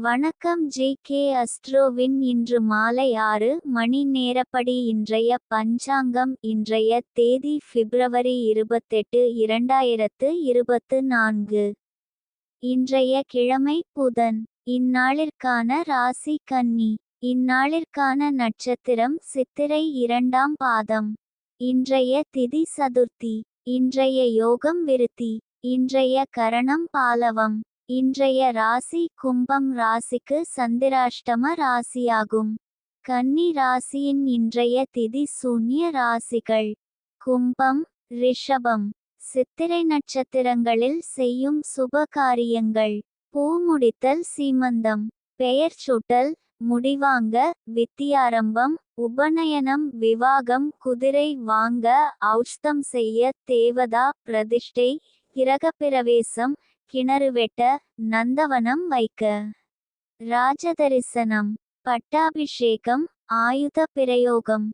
வணக்கம் J K அஸ்ட்ரோவின் இன்று மாலை ஆறு மணி நேரப்படி இன்றைய பஞ்சாங்கம் இன்றைய தேதி பிப்ரவரி இருபத்தெட்டு இரண்டாயிரத்து இருபத்து நான்கு. இன்றைய கிழமை புதன். இந்நாளிற்கான ராசி கன்னி. இந்நாளிற்கான நட்சத்திரம் சித்திரை இரண்டாம் பாதம். இன்றைய திதி சதுர்த்தி. இன்றைய யோகம் விருத்தி. இன்றைய கரணம் பாலவம். இன்றைய ராசி கும்பம் ராசிக்கு சந்திராஷ்டம ராசியாகும். கன்னி ராசியின் இன்றைய திதி சூன்ய ராசிகள். கும்பம் ரிஷபம். சித்திரை நட்சத்திரங்களில் செய்யும் சுப காரியங்கள் பூ முடித்தல் சீமந்தம். பெயர் சூட்டல் முடிவாங்க வித்தியாரம்பம் உபநயனம் விவாகம் குதிரை வாங்க ஔஷ்தம் செய்ய தேவதா பிரதிஷ்டை கிரகப்பிரவேசம் கிணறு வெட்ட நந்தவனம் வைக்க. ராஜதரிசனம் பட்டாபிஷேகம் ஆயுத பிரயோகம்.